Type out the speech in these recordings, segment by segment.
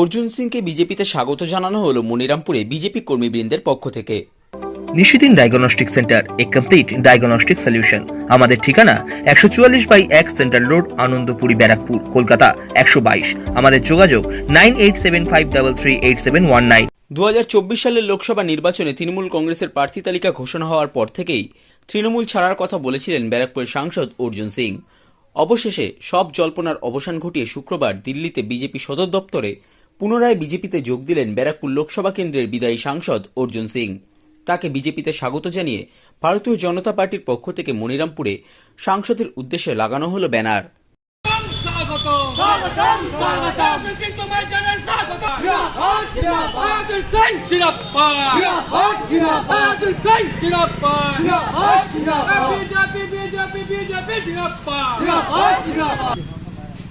অর্জুন সিংকে বিজেপিতে স্বাগত জানানো হলো মনিরামপুরে বিজেপি কর্মীবৃন্দের পক্ষ থেকে। নিশিদিন ডায়াগনস্টিক সেন্টার এ কমপ্লিট ডায়াগনস্টিক সলিউশন আমাদের ঠিকানা একশো চুয়াল্লিশ বাই এক সেন্ট্রাল রোড আনন্দপুরি ব্যারাকপুর কলকাতা একশো বাইশ। আমাদের যোগাযোগ nine eight seven five double three eight seven one nine. দু সালের লোকসভা নির্বাচনে তৃণমূল কংগ্রেসের প্রার্থী তালিকা ঘোষণা হওয়ার পর থেকেই তৃণমূল ছাড়ার কথা বলেছিলেন ব্যারাকপুরের সাংসদ অর্জুন সিং। অবশেষে সব জল্পনার অবসান ঘটিয়ে শুক্রবার দিল্লিতে বিজেপি সদর দপ্তরে পুনরায় বিজেপিতে যোগ দিলেন ব্যারাকপুর লোকসভা কেন্দ্রের বিদায়ী সাংসদ অর্জুন সিং তাকে বিজেপিতে স্বাগত জানিয়ে ভারতীয় জনতা পার্টির পক্ষ থেকে মনিরামপুরে সাংসদের উদ্দেশ্যে লাগানো হলো ব্যানার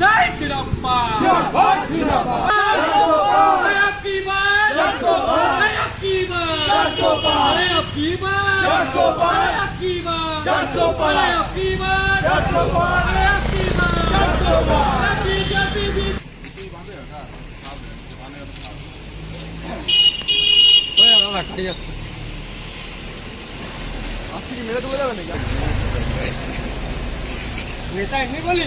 জয় ফিরাপ্পা ঠিক আছে আজকে মেরে তুলে যাবে নাকি নেতা এমনি বলি?